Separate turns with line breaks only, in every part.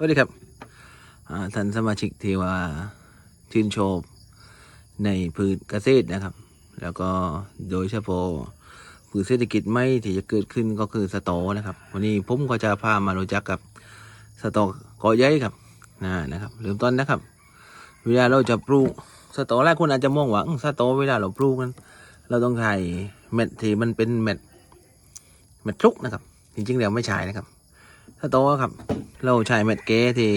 สวัสดีครับท่านสมาชิกที่ว่าชื่นชมในพืชเกษตรนะครับ แล้วก็โดยเฉพาะพืชเศรษฐกิจไม่ที่จะเกิดขึ้นก็คือสตอนะครับ วันนี้ผมก็จะพามารู้จักกับสตอกอใหญ่ครับนะนะครับเริ่มต้นนะครับ เวลาเราจะปลูกสตอหลายคนอาจจะมองว่าสตอเวลาเราปลูกนั้น เราต้องใช้เม็ดที่มันเป็นเม็ดเม็ดทุกนะครับ จริงๆแล้วไม่ใช่นะครับ สตครับ เราใช้เม็ดเกที่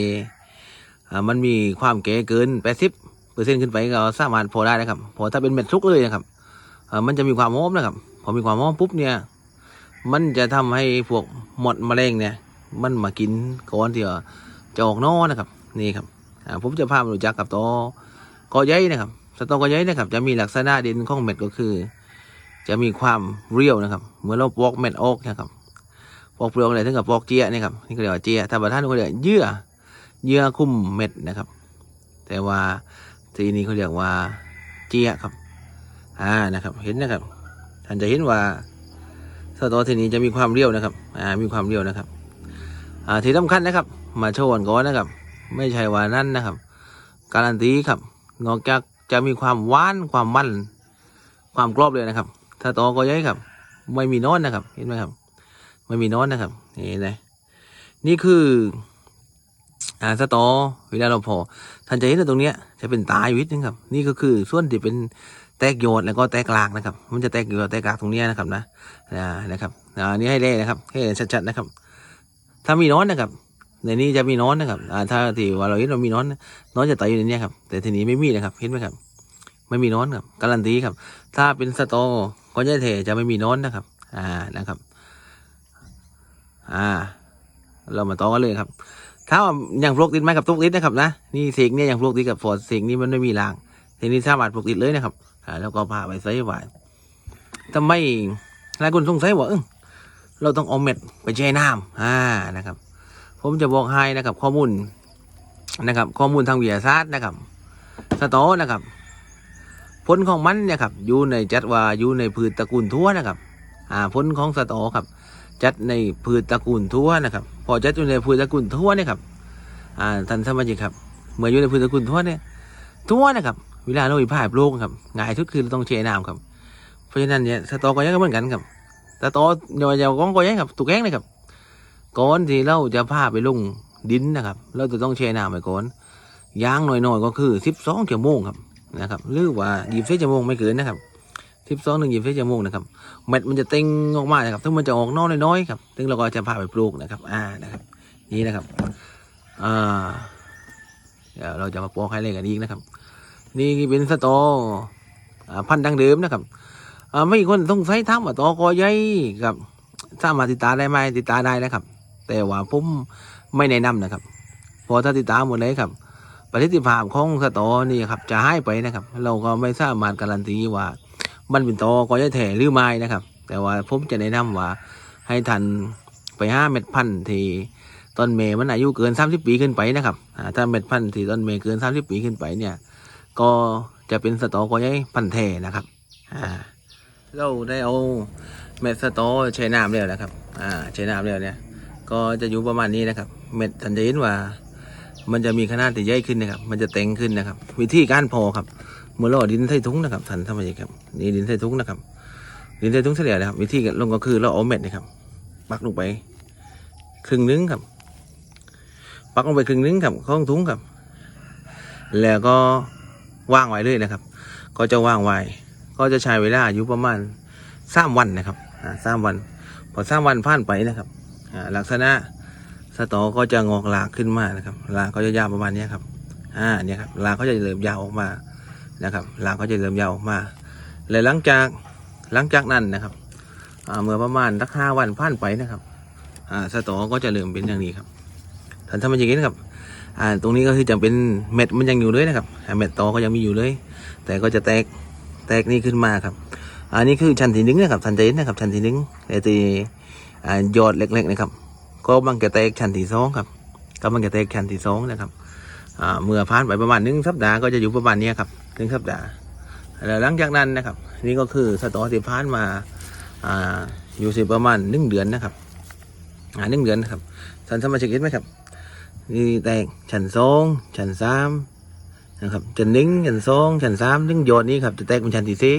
มันมีความเกเกินแปดสิบเปอร์เซ็นต์ขึ้นไปก็สามารถพอได้นะครับพอถ้าเป็นเม็ดทุกเลยนะครับมันจะมีความหอมนะครับ พอมีความหอมปุ๊บเนี่ย มันจะทำให้พวกหมดแมลงเนี่ย มันมากินก้อนที่จะออกนอนะครับ นี่ครับผมจะพามารู้จักกับตอกอใหญ่นะครับสตอกอใหญ่นะครับ จะมีลักษณะเด่นของเม็ดก็คือ จะมีความเรียวนะครับ เมื่อเราปอกเม็ดออกนะครับ ปอกเปลือกอะไรถึงกับปอกเจียนี่ครับนี่ก็เรียกว่าเจียถ้าบางท่านก็เรียกเยื่อเยื่อคุ้มเม็ดนะครับ แต่ว่าทีนี้เขาเรียกว่าเจียครับ อ่านะครับ เห็นนะครับ ท่านจะเห็นว่าสตอทีนี้จะมีความเรียวนะครับ อ่ามีความเรียวนะครับ อ่าที่สำคัญนะครับ มาโชว์กันก่อนนะครับ ไม่ใช่ว่านั่นนะครับ การันตีครับ นอกจากจะมีความหวานความมัน ความกรอบเลยนะครับ ถ้าตอก็ย้ายครับ ไม่มีน้นนะครับ เห็นไหมครับ ไม่มีโน้ตนะครับนี่นะนี่คืออ่าสตอเวลาเราพอท่านจะเห็นว่าตรงเนี้ยจะเป็นตายวิทย์นะครับ นี่ก็คือส่วนที่เป็นแตกโยนแล้วก็แตกลากนะครับ มันจะแตกโยนแตกกลากตรงเนี้ยนะครับนะอ่านะครับอ่านี่ให้เล่นะครับ ให้เห็นชัดๆนะครับ ถ้ามีโน้ตนะครับในนี้จะมีน้ตนะครับอ่าถ้าที่ว่าเราเห็นเรามีน้ตโน้ตจะตายอยู่ในเนี้ยครับ แต่ทีนี้ไม่มีนะครับเห็นไหมครับ ไม่มีน้ตครับการันตีครับ ถ้าเป็นสตอก็จะเทจะไม่มีน้ตนะครับ อ่านะครับ อ่า เรามาต่อกันเลยครับ ถ้าอย่างปลูกติดไหมกับตุกติดนะครับนะ นี่เสกเนี่ยอย่างปลูกติดกับฟอร์ดเสกนี่มันไม่มีรางทีนี้สามารถปลูกติดเลยนะครับ อ่า แล้วก็พาไปใส่ไว้ทำไมหลายคนสงสัยว่าเออเราต้องเอาเม็ดไปแช่น้ำอ่า นะครับ ผมจะบอกให้นะครับ ข้อมูลนะครับ ข้อมูลทางวิทยาศาสตร์นะครับ สตอนะครับผลของมันเนี่ยครับอยู่ในจัดว่าอยู่ในพืชตระกูลทั่วนะครับ อ่าผลของสตอครับ จัดในพืชตระกูลทั่วนะครับ พอจัดอยู่ในพืชตระกูลทั่วเนี่ยครับอ่าท่านสมาชิกครับเมื่ออยู่ในพืชตระกูลทั่วเนี่ยทั่วนะครับเวลาเราวิพากษ์โลกครับง่ายทุกคือเราต้องเชน้ำครับ เพราะฉะนั้นเนี่ยสตอก็ยังเหมือนกันครับสตอเดี๋ยวจะก้องก็ยังครับถูกแกงเลยครับก่อนที่เราจะพาไปลงดินนะครับ เราจะต้องเชน้ำไปก่อนย่างหน่อยๆก็คือสิบสองชั่วโมงครับนะครับหรือว่ายี่สิบชั่วโมงไม่เกินนะครับ สิบสองถึงยี่สิบชั่วโมงนะครับเม็ดมันจะเต็งออกมานะครับถึงมันจะออกนอกน้อยๆครับถึงเราก็จะพาไปปลูกนะครับ อ่านะครับนี่นะครับอ่าเดี๋ยวเราจะมาปอกให้เลยกันอีกนะครับ นี่เป็นสตอพันธุ์ดังเดิมนะครับอ่าไม่มีคนต้องใช้ทำว่าตอกอใหญ่ครับสามาติดตาได้ไหมติดตาได้นะครับ แต่ว่าผมไม่แนะนำนะครับพอถ้าติดตามหมดเลยครับประสิทธิภาพของสตอนี่ครับจะให้ไปนะครับ เราก็ไม่สามารถการันตีว่า มันเป็นตอกอใหญ่แท้หรือไม่นะครับ แต่ว่าผมจะแนะนำว่าให้ทันไปห้าเม็ดพันธุ์ที่ต้นเมย์มันอายุเกินสามสิบปีขึ้นไปนะครับถ้าเม็ดพันธุ์ที่ต้นเมย์เกินสามสิบปีขึ้นไปเนี่ย ก็จะเป็นสตอกอใหญ่พันธุ์แท้นะครับอ่าเราได้เอาเม็ดสตอใช้น้ำแล้วนะครับอ่าใช้น้ำแล้วเนี่ย ก็จะอยู่ประมาณนี้นะครับ เม็ดทันจะเห็นว่า มันจะมีขนาดที่ใหญ่ขึ้นนะครับ มันจะเต็งขึ้นนะครับ วิธีการพอครับ เมื่อเราเอดินใส่ถุงนะครับท่านทำไมครับนี่ดินใส่ถุงนะครับ ดินใส่ถุงเฉลี่ยนะครับ วิธีการลงก็คือเราเอาเม็ดนะครับ ปักลงไปครึ่งนึงครับ ปักลงไปครึ่งนึงครับของถุงครับ แล้วก็ว่างไว้เลยนะครับ ก็จะว่างไว้ก็จะใช้เวลาอยู่ประมาณสามวันนะครับสามวัน พอสามวันผ่านไปนะครับลักษณะสตอก็จะงอกหลากขึ้นมานะครับหลากก็จะยาวประมาณนี้ครับอ่าเนี่ยครับหลากเขาจะเริ่มยาวออกมา นะครับหลากเขาจะเริ่มยาวออกมาและหลังจากหลังจากนั้นนะครับเมื่อประมาณสักห้าวันผ่านไปนะครับสตอก็จะเริ่มเป็นอย่างนี้ครับท่านทำมันอย่างนี้นะครับตรงนี้ก็คือจะเป็นเม็ดมันยังอยู่เลยนะครับเม็ดตอก็ยังมีอยู่เลย แต่ก็จะแตกแตกนี่ขึ้นมาครับ อันนี้คือชั้นที่หนึ่งนะครับชั้นที่หนึ่งนะครับชั้นที่หนึ่งแต่ที่อ่ายอดเล็กๆนะครับ ก็มันจะแตกชั้นที่สองครับก็มันจะแตกชั้นที่สองนะครับเมื่อผ่านไปประมาณหนึ่งสัปดาห์ก็จะอยู่ประมาณนี้ครับ หนึ่งสัปดาห์แล้วหลังจากนั้นนะครับ นี่ก็คือสตอที่ผ่านมาอ่าอยู่สิประมาณหนึ่งเดือนนะครับอ่าหนึ่งเดือนนะครับท่านสมาชิกเห็นไหมครับนี่แตกชั้นสองชั้นสามนะครับชั้นหนึ่งชั้นสองชั้นสามถึงยอดนี้ครับจะแตกเป็นชั้นที่สี่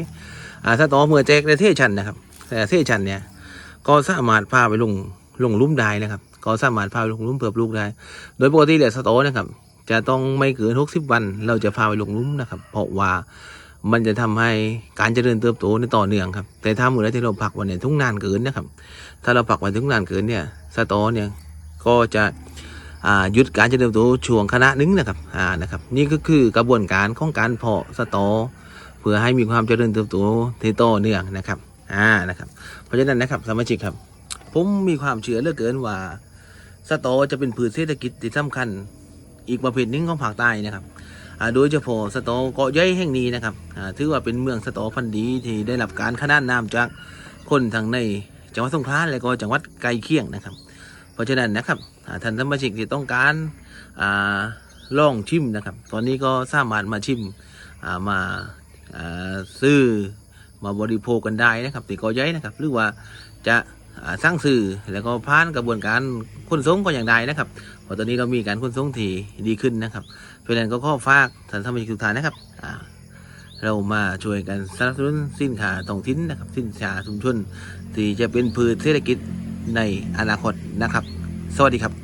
อ่าถ้าต่อเมื่อแจกในเทชั้นนะครับแต่เทชั้นเนี่ยก็สามารถพาไปลงลงลุ่มได้นะครับ ก็สามารถพาลงลุ่มเพื่อปลูกได้ โดยปกติเหลือสโตนะครับ จะต้องไม่เกิน 60 วัน เราจะพาไปลงลุ่มนะครับ เพราะว่ามันจะทำให้การเจริญเติบโตในต่อเนื่องครับ แต่ถ้าเมื่อไรที่เราผักวันเนี่ยทุ่งนานเกินนะครับ ถ้าเราผักไว้ทุ่งนานเกินเนี่ยสโตเนี่ยก็จะหยุดการเจริญเติบโตช่วงคณะหนึงนะครับอ่านะครับ นี่ก็คือกระบวนการของการเพาะสโตเพื่อให้มีความเจริญเติบโตที่ต่อเนื่องนะครับอ่านะครับ เพราะฉะนั้นนะครับสมาชิกครับ ผมมีความเชื่อเหลือเกินว่าสตอจะเป็นพืชเศรษฐกิจที่สำคัญ อีกประเภทหนึ่งของภาคใต้นะครับโดยเฉพาะสตอเกาะย่อยแห่งนี้นะครับถือว่าเป็นเมืองสตอพันธุ์ดีที่ได้รับการขนานนามจากคนทั้งในจังหวัดสงขลาและก็จังหวัดใกล้เคียงนะครับ เพราะฉะนั้นนะครับอ่าท่านสมาชิกที่ต้องการอ่าลองชิมนะครับ ตอนนี้ก็สามารถมาชิมามาาซื้อมาบริโภคกันได้นะครับที่เกาะย่อยนะครับ หรือว่าจะ สร้างสื่อแล้วก็ผ่านกระบวนการขนส่งก็อย่างใดนะครับพอตอนนี้เรามีการขนส่งที่ดีขึ้นนะครับเพราะนั้นก็ข้อฝากท่านสมาชิกทุกท่านนะครับเรามาช่วยกันสนับสนุนสินค้าท้องถิ่นนะครับ สินค้าชุมชนที่จะเป็นพืชเศรษฐกิจในอนาคตนะครับ สวัสดีครับ